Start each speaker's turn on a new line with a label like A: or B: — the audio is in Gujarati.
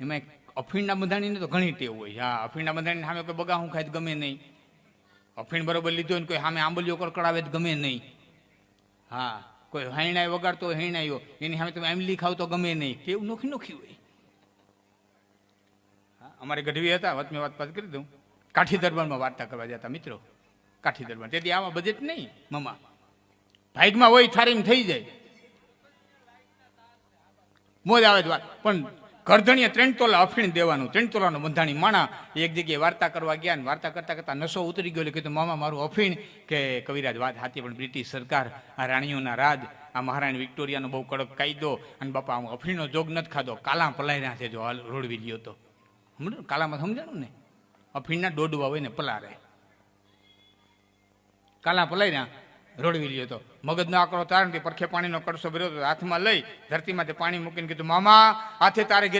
A: એમાં અફીણના બંધાણીને તો ઘણી ટેવ હોય હા, અફીણના બંધાણી સામે કોઈ બગા હું ખાય ગમે નહીં. અફીણ બરોબર લીધો ને કોઈ સામે આંબલીઓ કડકડાવે તો ગમે નહીં. હા, કોઈ હૈણાય વગાડતો હૈણાયો એની સામે તમે આંબલી ખાવ તો ગમે નહીં. ટેવ નોખી નોખી હોય. અમારે ગઢવી હતા, વાત મેં વાત પાસ કરી દઉં. કાઠી દરબારમાં વાર્તા કરવા જતા મિત્રો. કાઠી દરબાર. તેથી આમાં બજેટ નહીં, મમા. ભાઈકમાં હોય થારીમ થઈ જાય. મોજ આવે જ વાત. પણ કરધણીએ ત્રણ તોલા અફીણ દેવાનું, ત્રણ તોલાનું બંધાણી માણા એક જગ્યાએ વાર્તા કરવા ગયા અને વાર્તા કરતા કરતા નશો ઉતરી ગયો એટલે કીધું, મામા, મારું અફીણ કે કવિરાજ, વાત હાથી પણ બ્રિટિશ સરકાર આ રાણીઓના રાજ, આ મહારાણી વિક્ટોરિયાનો બહુ કડક કાયદો અને બાપા, હું અફીણનો જોગ નથી ખાધો કાલા પલાયના છે જો હાલ રોડવી ગયો તો. કાલામાં સમજાણું ને? અફીણના દોડવા હોય ને પલારે. કાલા પલાયરા રોડવી લ્યો તો. મગજનો આકડો તારણ કે પરખે પાણીનો કડસો ભર્યો હાથમાં લઈ ધરતીમાંથી પાણી મૂકીને કીધું, મામા, હાથે તારે